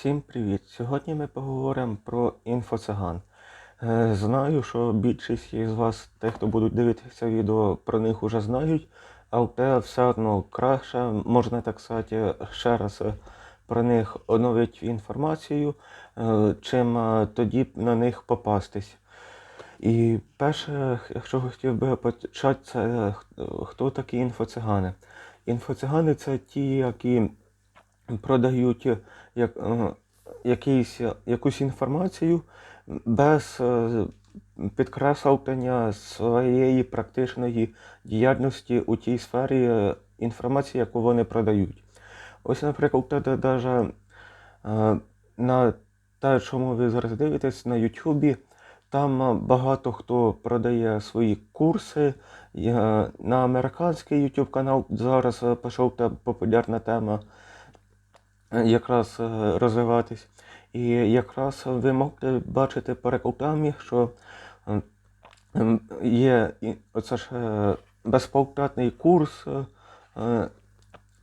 Всім привіт! Сьогодні ми поговоримо про інфоциган. Е, Знаю, що більшість із вас, тих, хто будуть дивитися відео, про них вже знають, але все одно краще, можна так сказати, ще раз про них оновити інформацію, е, чим е, тоді на них попастись. І перше, якщо хотів би почати, це хто такі інфоцигани. Інфоцигани це ті, які продають е, як, е, якийсь, е, якусь інформацію без підкреслення своєї практичної діяльності у тій сфері інформації, яку вони продають. Ось, наприклад, навіть на те, чому ви зараз дивитесь на Ютубі, там багато хто продає свої курси. На американський YouTube канал зараз пішов та популярна тема якраз е, розвиватись. І якраз ви можете бачити по рекламі, що е, є оце ж е, безплатний курс е, е,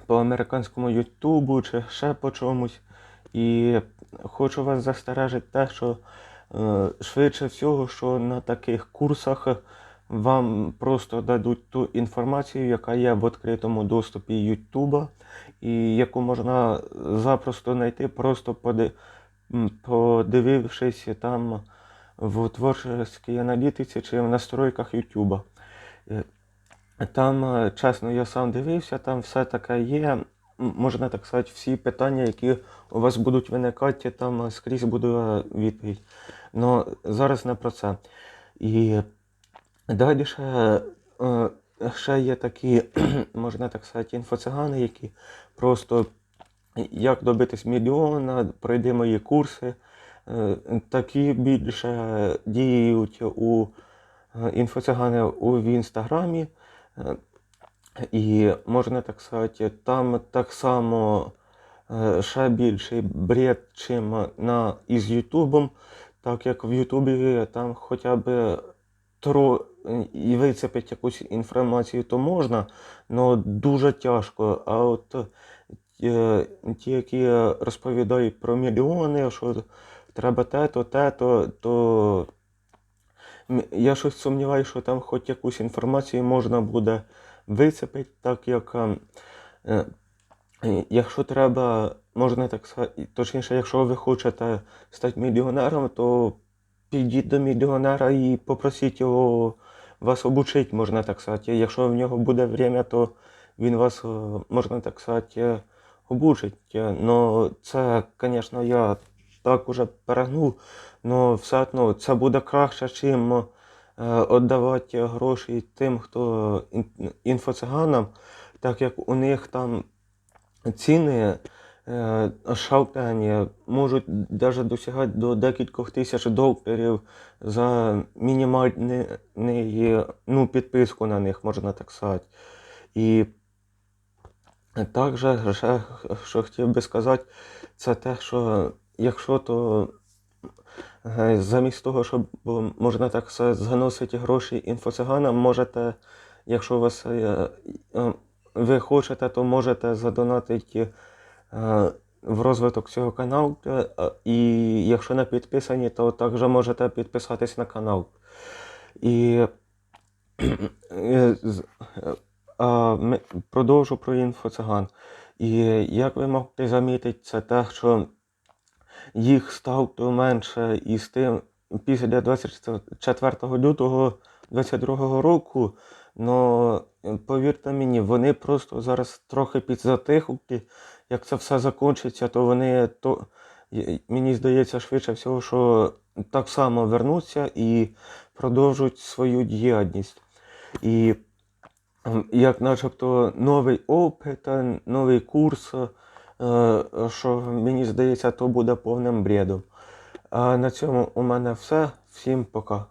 по американському Ютубу чи ще по чомусь. І хочу вас застережити те, що е, швидше всього, що на таких курсах вам просто дадуть ту інформацію, яка є в відкритому доступі Ютуба, і яку можна запросто знайти, просто подивившись там в творчій аналітиці чи в настройках Ютуба. Е, Там, е, чесно, я сам дивився, там все таке є. Можна так сказати, всі питання, які у вас будуть виникати, там скрізь буде відповідь. Ну, зараз не про це. І далі ще, е, ще є такі, можна так сказати, інфоцигани, які просто як добитись мільйона, пройди мої курси. Е, Такі більше діють у е, інфоцигани в інстаграмі. І можна так сказати, там так само ще більший бред, чим на, із Ютубом, так як в Ютубі там хоча б тро, і вицепити якусь інформацію, то можна, але дуже тяжко. А от е, ті, які розповідають про мільйони, що треба те-то, те-то, то я щось сумніваюся, що там хоч якусь інформацію можна буде вицепити, так як ем, е, якщо треба, можна так сказати, точніше, якщо ви хочете стати мільйонером, то підіть до мільйонера і попросіть його вас обучити, можна так сказати. Якщо в нього буде время, то він вас, е, можна так сказати, обучить. Ну, це, звісно, я так уже перегнув, але все одно це буде краще, чим е, віддавати гроші тим, хто ін- інфоциганам, так як у них там ціни е, шалені можуть навіть досягати до декількох тисяч доларів за мінімальну ну, підписку на них, можна так сказати. І також, що хотів би сказати, це те, що якщо то е, замість того, щоб можна так сказати, заносити гроші інфоциганам, можете, якщо у вас е, ви хочете, то можете задонатити в розвиток цього каналу. е, І якщо не підписані, то також можете підписатись на канал. І е, е, продовжу про інфоциган. І як ви могли замітити, це те, що їх стало менше і з тим після 24 лютого 2022 року. Но повірте мені, вони просто зараз трохи підзатихли. Як це все закінчиться, то вони то мені здається швидше всього, що так само вернуться і продовжують свою діяльність. І як начебто новий опит, е, новий курс, е, що мені здається, то буде повним бредом. А на цьому у мене все. Всім пока.